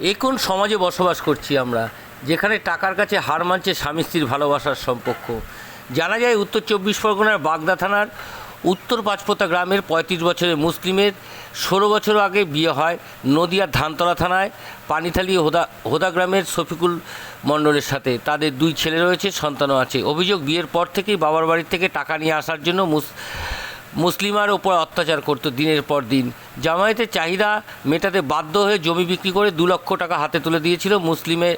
এ কোন সমাজে বসবাস করছি আমরা? যেখানে টাকার কাছে হার মানছে স্বামী স্ত্রীর ভালোবাসার সম্পর্ক। জানা যায় উত্তর চব্বিশ পরগনার বাগদা থানার উত্তর পাঁচপোতা গ্রামের পঁয়ত্রিশ বছরের মুসলিমের ষোলো বছর আগে বিয়ে হয় নদিয়ার ধানতলা থানায় পানিথালি হোদা হোদা গ্রামের শফিকুল মণ্ডলের সাথে। তাদের দুই ছেলে রয়েছে, সন্তানও আছে। অভিযোগ, বিয়ের পর থেকেই বাবার বাড়ি থেকে টাকা নিয়ে আসার জন্য মুস মুসলিমার ওপর অত্যাচার করতো দিনের পর দিন। জামায়াতের চাহিদা মেটাতে বাধ্য হয়ে জমি বিক্রি করে দু লক্ষ টাকা হাতে তুলে দিয়েছিল মুসলিমে,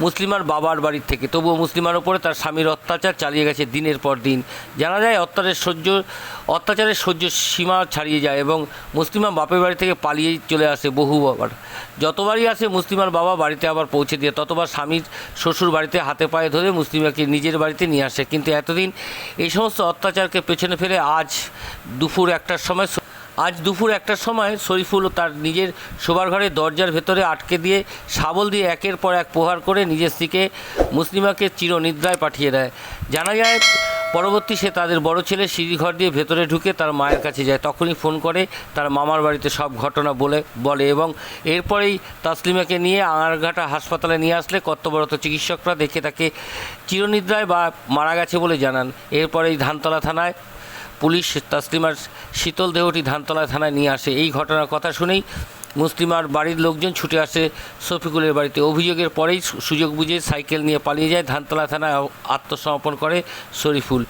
মুসলিমার বাবার বাড়ির থেকে। তবুও মুসলিমার ওপরে তার স্বামীর অত্যাচার চালিয়ে গেছে দিনের পর দিন। জানা যায়, অত্যাচারের সহ্য অত্যাচারের সহ্য সীমা ছাড়িয়ে যায় এবং মুসলিমা বাপের বাড়ি থেকে পালিয়ে চলে আসে বহু বাবার। যতবারই আসে মুসলিমার বাবা বাড়িতে আবার পৌঁছে দিয়ে, ততবার স্বামীর শ্বশুর বাড়িতে হাতে পায়ে ধরে মুসলিমাকে নিজের বাড়িতে নিয়ে আসে। কিন্তু এতদিন এই সমস্ত অত্যাচারকে পেছনে ফেলে আজ দুপুর একটার সময় আজ দুপুর একটার সময় শরীফুল তার নিজের শোবার ঘরে দরজার ভেতরে আটকে দিয়ে শাবল দিয়ে একের পর এক প্রহার করে নিজের স্ত্রীকে, মুসলিমাকে চিরনিদ্রায় পাঠিয়ে দেয়। জানা যায়, পরবর্তী সে তাদের বড় ছেলে সিঁড়িঘর দিয়ে ভেতরে ঢুকে তার মায়ের কাছে যায়। তখনই ফোন করে তার মামার বাড়িতে সব ঘটনা বলে বলে এবং এরপরেই তাসলিমাকে নিয়ে আঙারঘাটা হাসপাতালে নিয়ে আসলে কর্তব্যরত চিকিৎসকরা দেখে তাকে চিরনিদ্রায় বা মারা গেছে বলে জানান। এরপরেই ধানতলা থানায় পুলিশ তাসলিমার শীতল দেহটি ধানতলা থানায় নিয়ে আসে। এই ঘটনার কথা শুনেই মুসলিমার বাড়ির লোকজন ছুটে আসে শফিকুলের বাড়িতে। অভিযোগের পরেই সুযোগ বুঝে সাইকেল নিয়ে পালিয়ে যায় ধানতলা থানায়। আত্মসমর্পণ করে শরীফুল।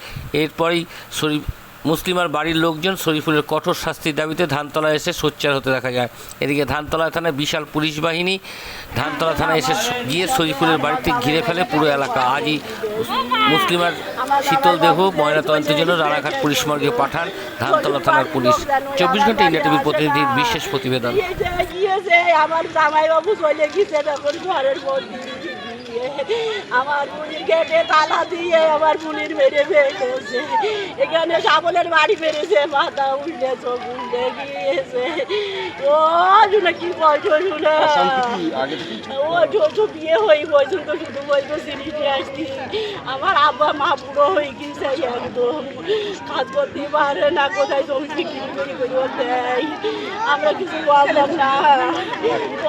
এরপরেই শরীফ মুসলিমার বাড়ির লোকজন শরীফুলের কঠোর শাস্তির দাবিতে ধানতলা এসে সোচ্চার হতে দেখা যায়। এদিকে ধানতলা থানায় বিশাল পুলিশ বাহিনী ধানতলা থানায় এসে গিয়ে শরীফুলের বাড়িতে ঘিরে ফেলে পুরো এলাকা। আজই মুসলিমার শীতল দেহ ময়নাতদন্তের জন্য রানাঘাট পুলিশ মর্গে পাঠান ধানতলা থানার পুলিশ। চব্বিশ ঘণ্টা ইন্ডিয়া টিভির প্রতিনিধির বিশেষ প্রতিবেদন। আমার জামাই বাবু চলে গেছে তখন ঘরের মধ্যে। আমার বুড়ির গেটে তালা দিয়ে আমার বুড়ির মেরে ফেলেছে। এখানে সাবলের বাড়ি পেরেছে মাথা উল্টে চোখ উল্টে গিয়েছে। ও শুনে কি বলছো শুনে? ও ছোট বিয়ে হয়ে বলছিল তো শুধু বলতো সিঁড়ি আসতি আমার আব্বা মা বুড়ো হয়ে গেছে একদম কাজ করতে পারে না কোথায় জমি বিক্রি করি করে দেয় আমরা কিছু বললাম না।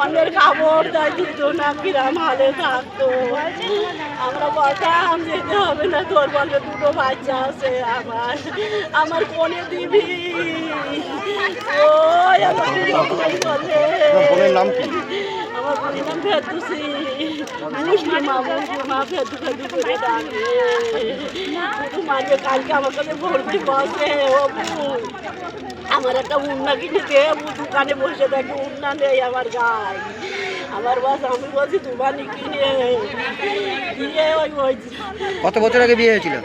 অন্যের কাপড় দেয় দিত না কিরাম হালে থাকতো। আমরা বলতাম যেতে হবে না তোর বলে দুটো বাচ্চা আছে আমার আমার কোনে দিবি। ওই আমার বলে বোনের নাম কি? আমার বোনের নাম ফেরদুসি। মুসলিমা মুসলিমা ফেরদু ফেরদু করে ডাকে শুধু মাঝে কালকে আমার কাছে ভর্তি বসে আমার একটা উন্না কিনে দে দোকানে বসে দেখি উন্না নেই আমার গায়ে। আমার বাস আমি বলছি দুবানি কিনে দিয়ে ওই ওই কত বছর আগে বিয়ে হয়েছিল?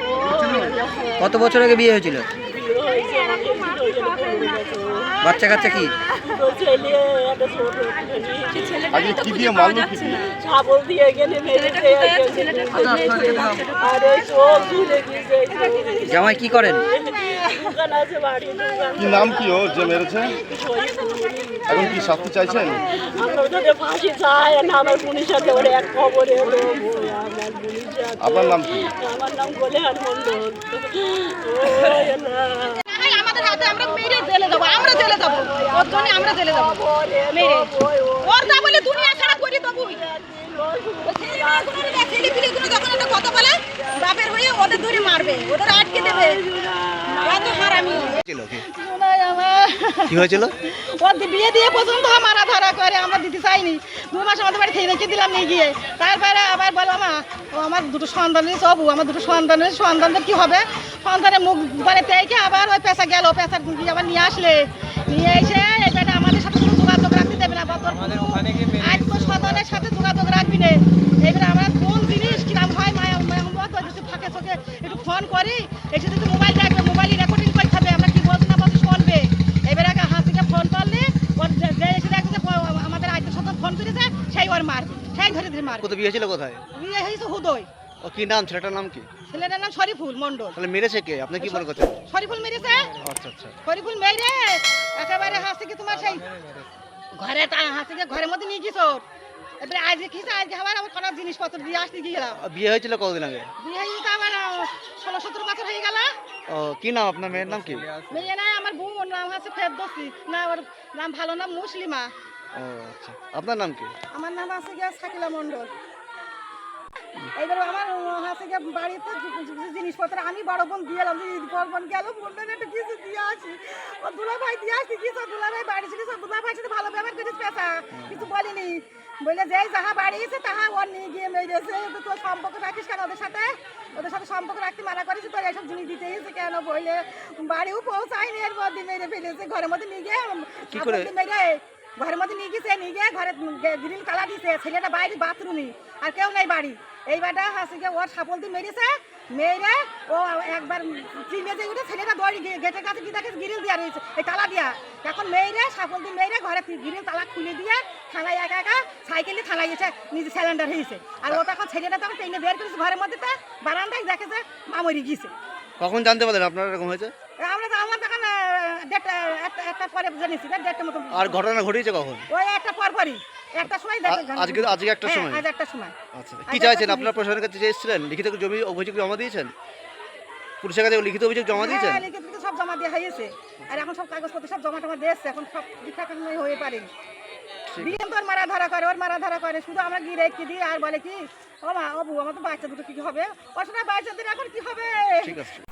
কত বছর আগে বিয়ে হয়েছিল বিয়ে হয়েছে অনেক দিন হয়ে গেল, পনেরো বছর। বাচ্চা কাচ্চা কি? আজকে দিয়ে মারলো কি? ছাগল দিয়ে গেলে মেরেছে আরে জামাই কি করেন? কি নাম কি ও যে মেরেছে? এখন কি শাস্তি চাইছেন? আমরা ওদের ফাঁসি চাই না আমার পুলিশ সাথে ওর এক খবর আমার আপনার নাম কি? আমার নাম গোলেহার মন্ডল হাতে আমরা মেরে জেলে যাব আমরা জেলে যাব। ওর জন্য আমরা জেলে যাব। মেরে। ওর যা বলে দুনিয়া খারাপ করে দেবো ছেলেপিলেগুলো যখন একটা কথা বলে বাপের হয়ে ওদের ধরে মারবে ওদের আটকে দেবে। এত হারামি। কি? হয়েছিল? ওর বিয়ে দিয়ে পছন্দ মারা ধরা করে আমরা দিতে চাইনি। দু মাস আমাদের বাড়ি থেকে রেখে দিলাম নিয়ে গিয়ে তারপরে আবার বলো মা ও আমার দুটো সন্তান হয়েছে অবু আমার দুটো সন্তান হয়েছে সন্তানদের কি হবে সন্তানের মুখ মানে পেয়েকে আবার ওই পেশা গেল পেশার দিয়ে আবার নিয়ে আসলে নিয়ে এসে এবারে আমাদের সাথে কোনো যোগাযোগ রাখতে দেবে না বতর আজ তো সন্তানের সাথে যোগাযোগ রাখবি না এবারে আমরা কোন জিনিস কিরাম হয় মায়া ফাঁকে চোখে একটু ফোন করি এসে যদি মোবাইল রাখবে মোবাইলে রেকর্ডিং করে খাবে আমরা কি বলছি না বলছি শুনবে এবারে আগে হাসিকে ফোন করলে ওর যে যে এসে দেখবে যে প- আমাদের আইতের সাথে ফোন করেছে সেই ওর মারবে ধরে ধরে মারবে কোথায় বিয়ে হয়েছিল কোথায়? বিয়ে হয়েছে হুদয়। ও কি নাম? ছেলেটার নাম কি? ছেলেটার নাম শরীফুল মন্ডল তাহলে মেরেছে কে? আপনি কি মনে করছেন? শরীফুল মেরেছে? আচ্ছা আচ্ছা। শরীফুল মেরে? একেবারে হাসিকে তোমার সেই? ঘরে তা হাসিকে ঘরের মধ্যে নিয়ে গেছো এবারে আজকে খেয়েছে আজকে আবার আমার কোনো জিনিসপত্র দিয়ে আসতে গেলাম বিয়ে হয়েছিল কতদিন আগে? বিয়ে হয়েছে আমার ষোলো সতেরো বছর হয়ে গেল। ও কি নাম আপনার মেয়ের নাম কি? আমার বউ নাম হচ্ছে ফেরদোসি। না ওর নাম ভালো নাম মুসলিমা। ও আচ্ছা। আপনার নাম কি? আমার নাম আছে গিয়ে শাকিলা মণ্ডল। এইবার আমার আছে গিয়ে বাড়িতে কিছু কিছু জিনিসপত্র আমি বড় বোন দিয়ে এলাম যে ঈদ করবন গেল বললেন একটু কিছু দিয়ে আসি? ও দুলা ভাই দিয়ে আসি কিছু দুলা ভাই বাড়ি ছিল সব দুলা ভাই সাথে ভালো ব্যবহার করিস পেশা কিছু বলিনি। বলে যেই যাহা বাড়ি এসে তাহা ওর নিয়ে গিয়ে মেরেছে তো তোর সম্পর্ক রাখিস কেন ওদের সাথে? ওদের সাথে সম্পর্ক রাখতে মানা করিস তোর এইসব জিনিস দিতে এসে কেন? বলে বাড়িও পৌঁছায়নি এর মধ্যে মেরে ফেলেছে ঘরের মধ্যে নিয়ে গিয়ে? মেরে। ঘরের মধ্যে নিয়ে গেছে নিয়ে গিয়ে ঘরে গ্রিল কালা দিছে। ছেলেটা বাইরে বাথরুমে আর কেউ নেই বাড়ি। এইবারটা হাসি গিয়ে ওর সাপল দিয়ে মেরেছে মেরে ও একবার যে উঠে ছেলেটা দড়ি গিয়ে গেটের কাছে গিয়ে দেখে? গ্রিল দেওয়া রয়েছে এই তালা দিয়া। এখন মেয়েরে সাপল দিয়ে মেয়েরে ঘরে গ্রিল তালা খুলে দিয়ে থানায় একা একা সাইকেলে থানায় এসে নিজে সিলিন্ডার হয়েছে। আর ও তখন ছেলেটা তখন ট্রেনে বের করেছে ঘরের মধ্যে বারান্দায় দেখেছে মামরি গিয়েছে। কখন জানতে পারলেন আপনার এরকম হয়েছে? আমরা তো আমার তখন দেড়টা একটা একটা পরে জেনেছি দেড়টার মতো আর ঘটনা ঘটেছে কখন? ওই একটা একটা সময় আজকে আজকে একটা হ্যাঁ, সময়। আজ একটা সময়। আচ্ছা কি চাইছেন? আপনার প্রশাসনের কাছে এসেছিলেন লিখিত জমি অভিযোগ জমা দিয়েছেন? পুলিশের কাছে লিখিত অভিযোগ জমা দিয়েছেন? হ্যাঁ লিখিত লিখিত সব জমা দেওয়া হয়েছে। আর এখন সব কাগজপত্র সব জমা টমা দিয়েছে এখন সব ঠিকঠাক হয়ে পারে। দিয়ে মারা ধরা করে ওর মারা ধরা করে। শুধু আমরা গিয়ে রেখে দিই আর বলে কি ও মা ও বউ আমার তো বাচ্চা দুটো কি হবে? ওর সাথে বাচ্চাদের এখন কি হবে? ঠিক আছে।